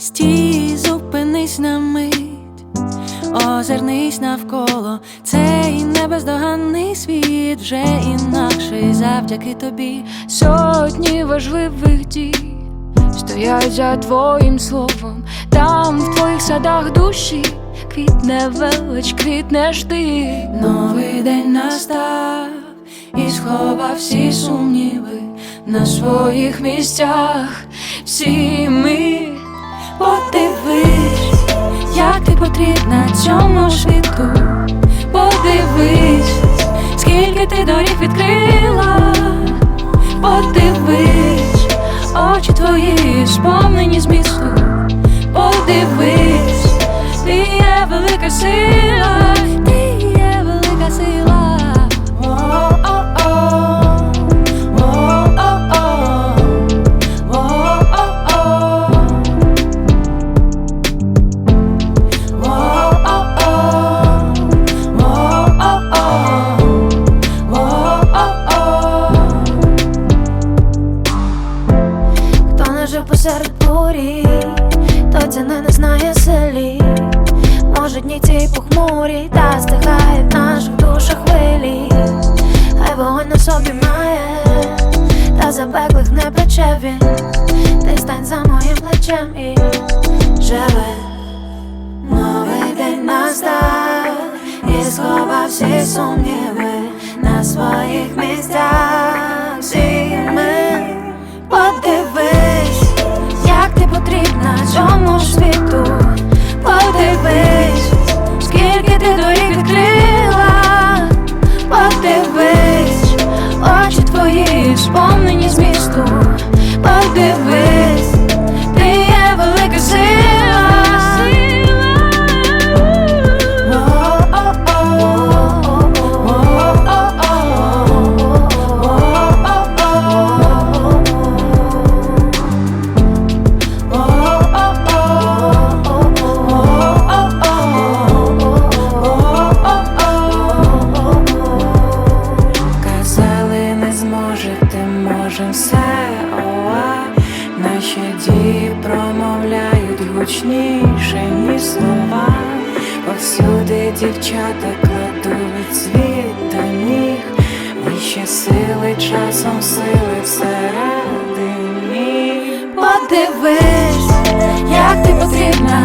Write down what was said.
Стій, зупинись на мить, озирнись навколо, цей небездоганний світ вже інакший завдяки тобі. Сотні важливих дій стоять за твоїм словом, там в твоїх садах душі квітне велич, квітнеш ти. Новий день настав і сховав всі сумніви на своїх місцях. Всі ми подивись, як ти потрібна цьому світу. Подивись, скільки ти доріг відкрила. Подивись, очі твої сповнені змісту. Подивись, ти є велика сила, той ціни не знає селі. Може дні ці похмурі, та стихають в наших душах хвилі. Хай вогонь на собі має, та запеклих не пече він. Ти стань за моїм плечем і живе. Новий день настав і сховав всі сумніви на своїх місцях. Зможете, можем все, оа Наші дії промовляють гучніше, ніж слова. Повсюди дівчата кладуть світ та ніг, вище сили, часом сили всередині. Подивись, як ти потрібна